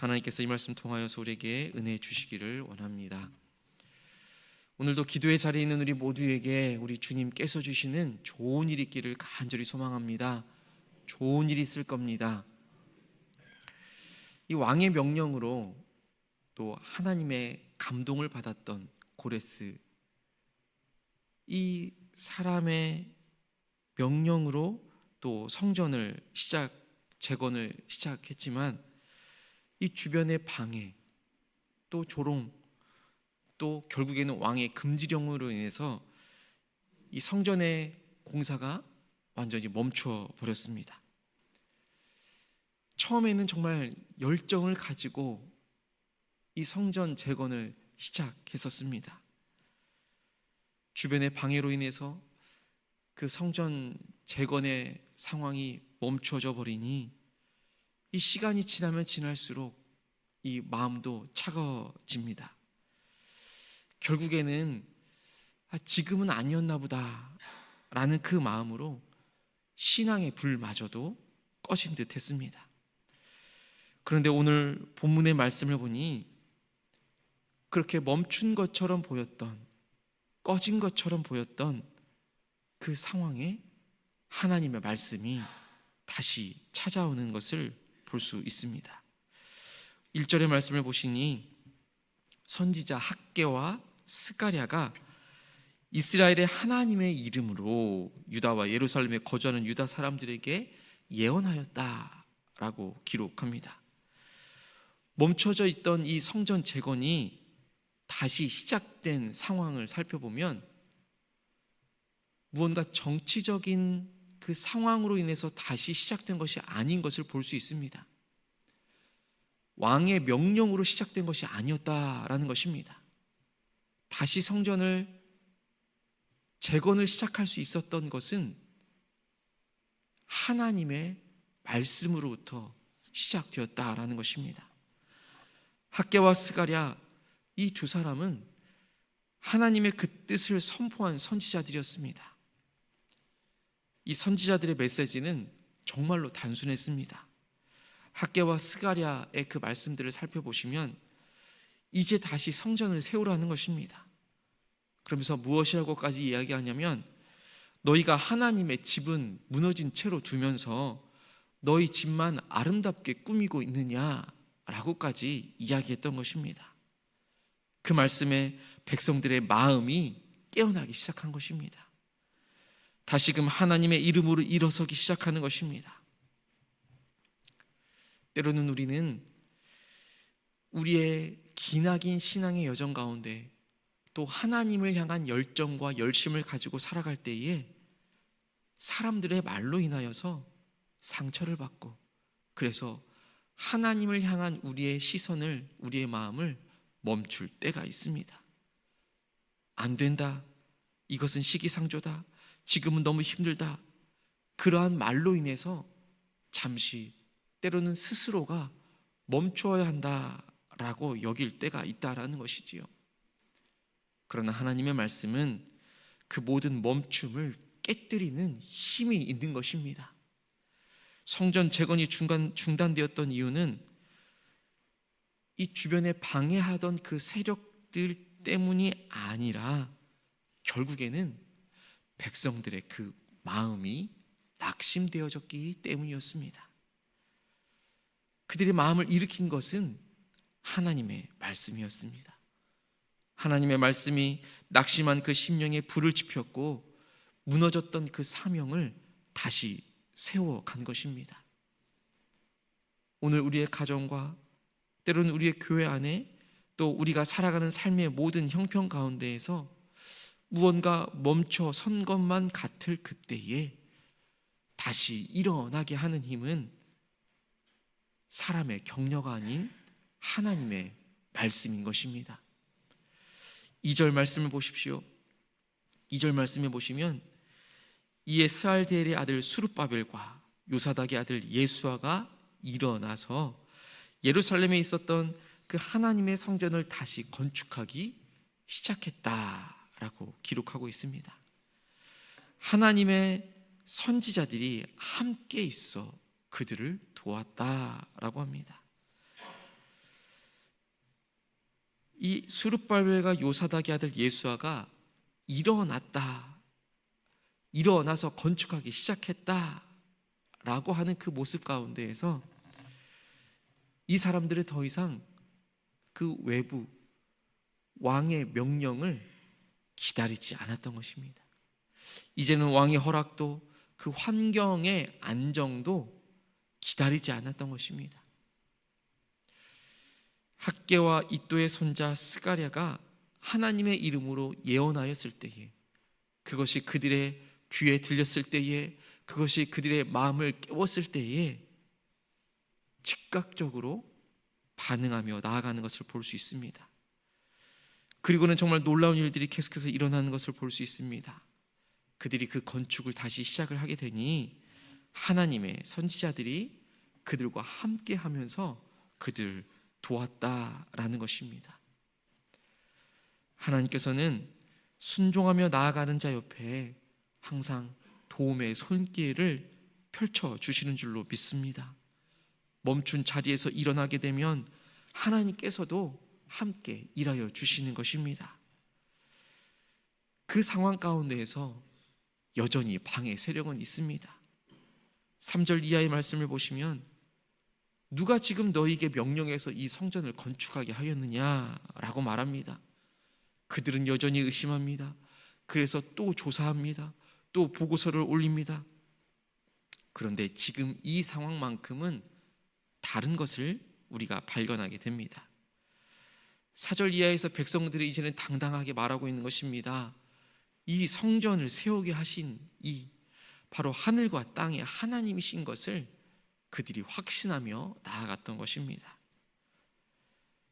하나님께서 이 말씀 통하여서 우리에게 은혜 주시기를 원합니다. 오늘도 기도의 자리에 있는 우리 모두에게 우리 주님께서 주시는 좋은 일이 있기를 간절히 소망합니다. 좋은 일이 있을 겁니다. 이 왕의 명령으로 또 하나님의 감동을 받았던 고레스 이 사람의 명령으로 또 성전을 시작 재건을 시작했지만 이 주변의 방해 또 조롱 또 결국에는 왕의 금지령으로 인해서 이 성전의 공사가 완전히 멈춰 버렸습니다. 처음에는 정말 열정을 가지고 이 성전 재건을 시작했었습니다. 주변의 방해로 인해서 그 성전 재건의 상황이 멈춰져 버리니 이 시간이 지나면 지날수록 이 마음도 차가워집니다. 결국에는 아, 지금은 아니었나 보다 라는 그 마음으로 신앙의 불마저도 꺼진 듯 했습니다. 그런데 오늘 본문의 말씀을 보니 그렇게 멈춘 것처럼 보였던 꺼진 것처럼 보였던 그 상황에 하나님의 말씀이 다시 찾아오는 것을 볼 수 있습니다. 1절의 말씀을 보시니 선지자 학계와 스가랴가 이스라엘의 하나님의 이름으로 유다와 예루살렘에 거주하는 유다 사람들에게 예언하였다라고 기록합니다. 멈춰져 있던 이 성전 재건이 다시 시작된 상황을 살펴보면 무언가 정치적인 그 상황으로 인해서 다시 시작된 것이 아닌 것을 볼 수 있습니다. 왕의 명령으로 시작된 것이 아니었다라는 것입니다. 다시 성전을 재건을 시작할 수 있었던 것은 하나님의 말씀으로부터 시작되었다라는 것입니다. 학계와 스가랴 이 두 사람은 하나님의 그 뜻을 선포한 선지자들이었습니다. 이 선지자들의 메시지는 정말로 단순했습니다. 학계와 스가랴의 그 말씀들을 살펴보시면 이제 다시 성전을 세우라는 것입니다. 그러면서 무엇이라고까지 이야기하냐면 너희가 하나님의 집은 무너진 채로 두면서 너희 집만 아름답게 꾸미고 있느냐라고까지 이야기했던 것입니다. 그 말씀에 백성들의 마음이 깨어나기 시작한 것입니다. 다시금 하나님의 이름으로 일어서기 시작하는 것입니다. 때로는 우리는 우리의 기나긴 신앙의 여정 가운데 또 하나님을 향한 열정과 열심을 가지고 살아갈 때에 사람들의 말로 인하여서 상처를 받고 그래서 하나님을 향한 우리의 시선을 우리의 마음을 멈출 때가 있습니다. 안 된다. 이것은 시기상조다. 지금은 너무 힘들다. 그러한 말로 인해서 잠시 때로는 스스로가 멈추어야 한다라고 여길 때가 있다라는 것이지요. 그러나 하나님의 말씀은 그 모든 멈춤을 깨뜨리는 힘이 있는 것입니다. 성전 재건이 중간 중단되었던 이유는 이 주변에 방해하던 그 세력들 때문이 아니라 결국에는 백성들의 그 마음이 낙심되어졌기 때문이었습니다. 그들의 마음을 일으킨 것은 하나님의 말씀이었습니다. 하나님의 말씀이 낙심한 그 심령에 불을 지폈고 무너졌던 그 사명을 다시 세워간 것입니다. 오늘 우리의 가정과 때로는 우리의 교회 안에 또 우리가 살아가는 삶의 모든 형편 가운데에서 무언가 멈춰 선 것만 같을 그때에 다시 일어나게 하는 힘은 사람의 격려가 아닌 하나님의 말씀인 것입니다. 2절 말씀을 보십시오. 2절 말씀에 보시면 이에 스알데엘의 아들 수르바벨과 요사닥의 아들 예수아가 일어나서 예루살렘에 있었던 그 하나님의 성전을 다시 건축하기 시작했다 라고 기록하고 있습니다. 하나님의 선지자들이 함께 있어 그들을 도왔다라고 합니다. 이 수르발벨과 요사닥의 아들 예수아가 일어났다. 일어나서 건축하기 시작했다. 라고 하는 그 모습 가운데에서 이 사람들은 더 이상 그 외부 왕의 명령을 기다리지 않았던 것입니다. 이제는 왕의 허락도 그 환경의 안정도 기다리지 않았던 것입니다. 학계와 이또의 손자 스가랴가 하나님의 이름으로 예언하였을 때에 그것이 그들의 귀에 들렸을 때에 그것이 그들의 마음을 깨웠을 때에 즉각적으로 반응하며 나아가는 것을 볼 수 있습니다. 그리고는 정말 놀라운 일들이 계속해서 일어나는 것을 볼 수 있습니다. 그들이 그 건축을 다시 시작을 하게 되니 하나님의 선지자들이 그들과 함께 하면서 그들 도왔다라는 것입니다. 하나님께서는 순종하며 나아가는 자 옆에 항상 도움의 손길을 펼쳐 주시는 줄로 믿습니다. 멈춘 자리에서 일어나게 되면 하나님께서도 함께 일하여 주시는 것입니다. 그 상황 가운데에서 여전히 방해 세력은 있습니다. 3절 이하의 말씀을 보시면 누가 지금 너에게 명령해서 이 성전을 건축하게 하였느냐라고 말합니다. 그들은 여전히 의심합니다. 그래서 또 조사합니다. 또 보고서를 올립니다. 그런데 지금 이 상황만큼은 다른 것을 우리가 발견하게 됩니다. 사절 이하에서 백성들이 이제는 당당하게 말하고 있는 것입니다. 이 성전을 세우게 하신 이 바로 하늘과 땅의 하나님이신 것을 그들이 확신하며 나아갔던 것입니다.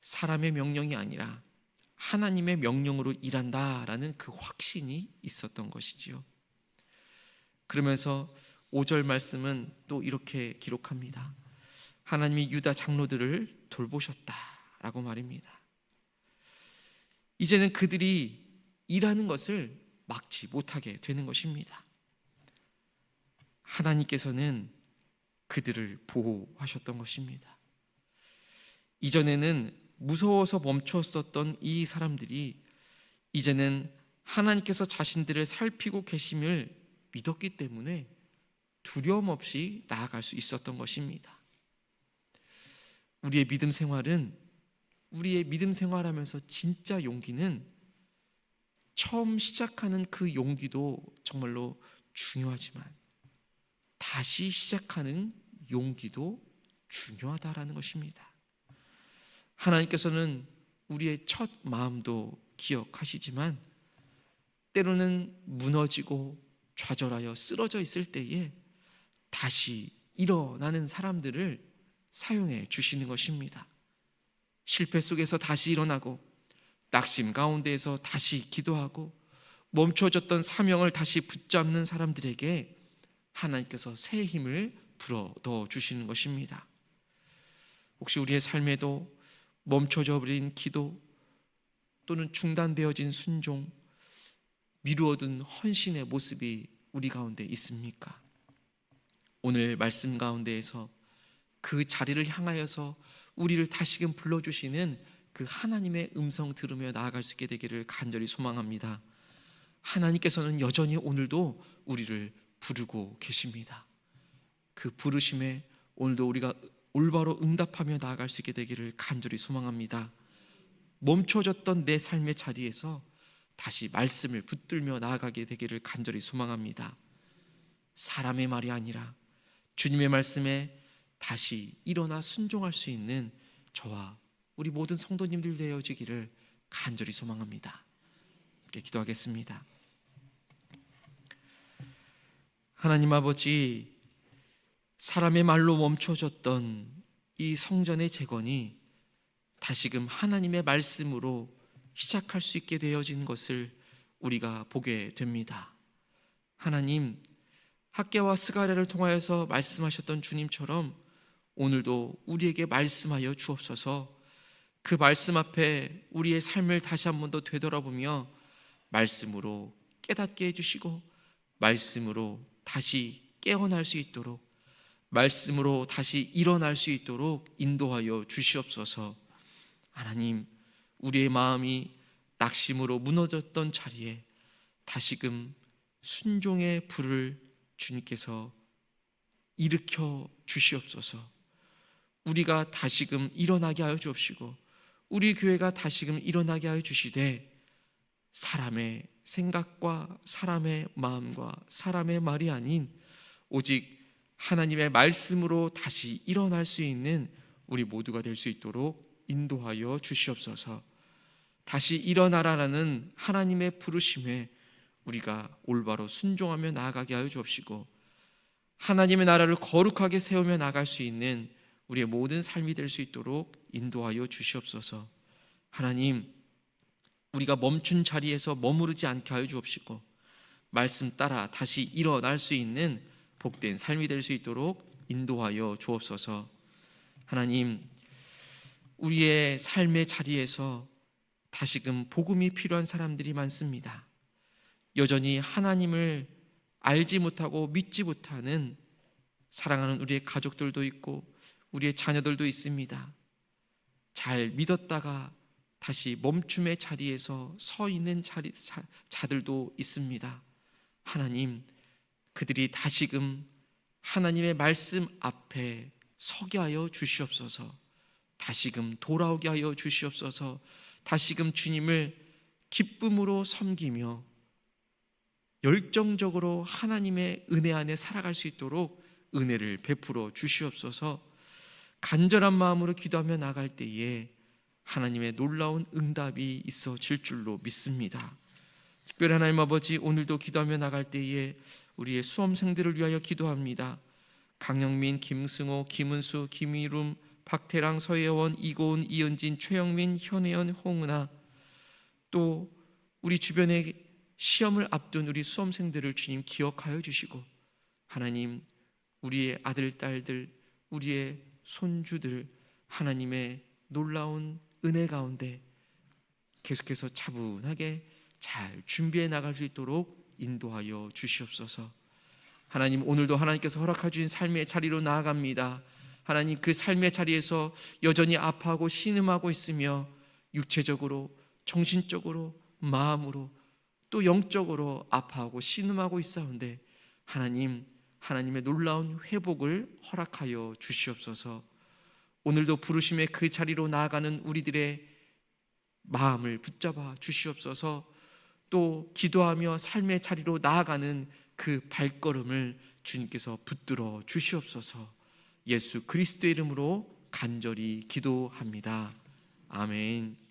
사람의 명령이 아니라 하나님의 명령으로 일한다라는 그 확신이 있었던 것이지요. 그러면서 5절 말씀은 또 이렇게 기록합니다. 하나님이 유다 장로들을 돌보셨다라고 말입니다. 이제는 그들이 일하는 것을 막지 못하게 되는 것입니다. 하나님께서는 그들을 보호하셨던 것입니다. 이전에는 무서워서 멈추었었던 이 사람들이 이제는 하나님께서 자신들을 살피고 계심을 믿었기 때문에 두려움 없이 나아갈 수 있었던 것입니다. 우리의 믿음 생활은 우리의 믿음 생활하면서 진짜 용기는 처음 시작하는 그 용기도 정말로 중요하지만 다시 시작하는 용기도 중요하다라는 것입니다. 하나님께서는 우리의 첫 마음도 기억하시지만 때로는 무너지고 좌절하여 쓰러져 있을 때에 다시 일어나는 사람들을 사용해 주시는 것입니다. 실패 속에서 다시 일어나고 낙심 가운데에서 다시 기도하고 멈춰졌던 사명을 다시 붙잡는 사람들에게 하나님께서 새 힘을 불어 넣어 주시는 것입니다. 혹시 우리의 삶에도 멈춰져 버린 기도 또는 중단되어진 순종, 미루어둔 헌신의 모습이 우리 가운데 있습니까? 오늘 말씀 가운데에서 그 자리를 향하여서 우리를 다시금 불러주시는 그 하나님의 음성 들으며 나아갈 수 있게 되기를 간절히 소망합니다. 하나님께서는 여전히 오늘도 우리를 부르고 계십니다. 그 부르심에 오늘도 우리가 올바로 응답하며 나아갈 수 있게 되기를 간절히 소망합니다. 멈춰졌던 내 삶의 자리에서 다시 말씀을 붙들며 나아가게 되기를 간절히 소망합니다. 사람의 말이 아니라 주님의 말씀에 다시 일어나 순종할 수 있는 저와 우리 모든 성도님들 되어지기를 간절히 소망합니다. 함께 기도하겠습니다. 하나님 아버지, 사람의 말로 멈춰졌던 이 성전의 재건이 다시금 하나님의 말씀으로 시작할 수 있게 되어진 것을 우리가 보게 됩니다. 하나님, 학계와 스가랴를 통하여서 말씀하셨던 주님처럼 오늘도 우리에게 말씀하여 주옵소서 그 말씀 앞에 우리의 삶을 다시 한 번 더 되돌아보며 말씀으로 깨닫게 해주시고 말씀으로 다시 깨어날 수 있도록 말씀으로 다시 일어날 수 있도록 인도하여 주시옵소서. 하나님, 우리의 마음이 낙심으로 무너졌던 자리에 다시금 순종의 불을 주님께서 일으켜 주시옵소서. 우리가 다시금 일어나게 하여 주옵시고 우리 교회가 다시금 일어나게 하여 주시되 사람의 생각과 사람의 마음과 사람의 말이 아닌 오직 하나님의 말씀으로 다시 일어날 수 있는 우리 모두가 될 수 있도록 인도하여 주시옵소서. 다시 일어나라라는 하나님의 부르심에 우리가 올바로 순종하며 나아가게 하여 주옵시고 하나님의 나라를 거룩하게 세우며 나갈 수 있는 우리의 모든 삶이 될 수 있도록 인도하여 주시옵소서. 하나님, 우리가 멈춘 자리에서 머무르지 않게 하여 주옵시고 말씀 따라 다시 일어날 수 있는 복된 삶이 될 수 있도록 인도하여 주옵소서. 하나님, 우리의 삶의 자리에서 다시금 복음이 필요한 사람들이 많습니다. 여전히 하나님을 알지 못하고 믿지 못하는 사랑하는 우리의 가족들도 있고 우리의 자녀들도 있습니다. 잘 믿었다가 다시 멈춤의 자리에서 서 있는 자리, 자, 자들도 있습니다. 하나님, 그들이 다시금 하나님의 말씀 앞에 서게 하여 주시옵소서. 다시금 돌아오게 하여 주시옵소서. 다시금 주님을 기쁨으로 섬기며 열정적으로 하나님의 은혜 안에 살아갈 수 있도록 은혜를 베풀어 주시옵소서. 간절한 마음으로 기도하며 나갈 때에 하나님의 놀라운 응답이 있어질 줄로 믿습니다. 특별히 하나님 아버지 오늘도 기도하며 나갈 때에 우리의 수험생들을 위하여 기도합니다. 강영민, 김승호, 김은수, 김희룸, 박태랑, 서예원, 이고은, 이은진, 최영민, 현혜연, 홍은아 또 우리 주변에 시험을 앞둔 우리 수험생들을 주님 기억하여 주시고 하나님 우리의 아들 딸들 우리의 손주들 하나님의 놀라운 은혜 가운데 계속해서 차분하게 잘 준비해 나갈 수 있도록 인도하여 주시옵소서. 하나님 오늘도 하나님께서 허락해 주신 삶의 자리로 나아갑니다. 하나님 그 삶의 자리에서 여전히 아파하고 신음하고 있으며 육체적으로 정신적으로 마음으로 또 영적으로 아파하고 신음하고 있사온데 하나님 하나님의 놀라운 회복을 허락하여 주시옵소서. 오늘도 부르심의 그 자리로 나아가는 우리들의 마음을 붙잡아 주시옵소서. 또 기도하며 삶의 자리로 나아가는 그 발걸음을 주님께서 붙들어 주시옵소서. 예수 그리스도의 이름으로 간절히 기도합니다. 아멘.